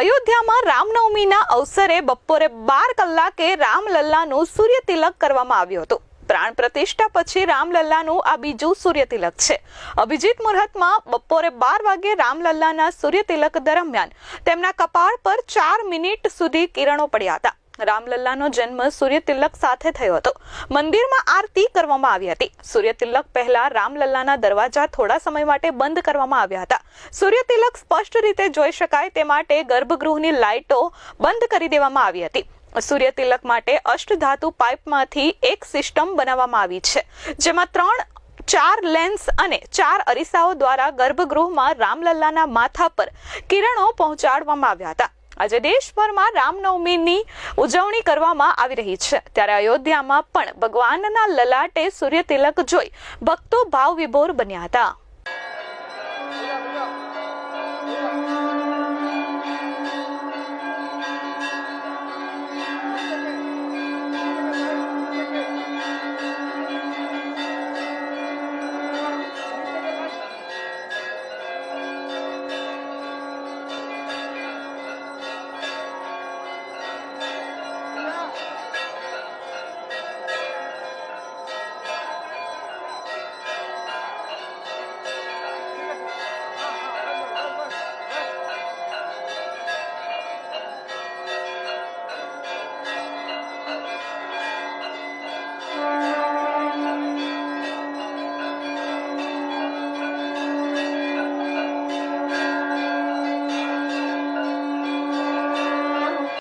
અયોધ્યામાં રામનવમીના અવસરે બપોરે બાર કલાકે રામલલ્લાનું સૂર્ય તિલક કરવામાં આવ્યું હતું. પ્રાણ પ્રતિષ્ઠા પછી રામલલ્લાનું આ બીજું સૂર્ય તિલક છે. અભિજીત મુહૂર્તમાં બપોરે બાર વાગે રામલલ્લાના સૂર્ય તિલક દરમિયાન તેમના કપાળ પર ચાર મિનિટ સુધી કિરણો પડ્યા હતા. રામલલ્લાનો જન્મ સૂર્ય તિલક સાથે થયો હતો. મંદિરમાં આરતી કરવામાં આવી હતી. સૂર્ય તિલક પહેલા રામલલ્લાના દરવાજા થોડા સમય માટે બંધ કરવામાં આવ્યા હતા. સૂર્ય તિલક સ્પષ્ટ રીતે જોઈ શકાય તે માટે ગર્ભગૃહની લાઇટો બંધ કરી દેવામાં આવી હતી. સૂર્ય તિલક માટે અષ્ટધાતુ પાઇપમાંથી એક સિસ્ટમ બનાવવામાં આવી છે, જેમાં ત્રણ, ચાર લેન્સ અને ચાર અરીસાઓ દ્વારા ગર્ભગૃહમાં રામલલ્લાના માથા પર કિરણો પહોંચાડવામાં આવ્યા હતા. આજે દેશભરમાં રામનવમીની ઉજવણી કરવામાં આવી રહી છે. ત્યારે અયોધ્યામાં પણ ભગવાનના લલાટે સૂર્ય તિલક જોઈ ભક્તો ભાવ વિભોર બન્યા હતા.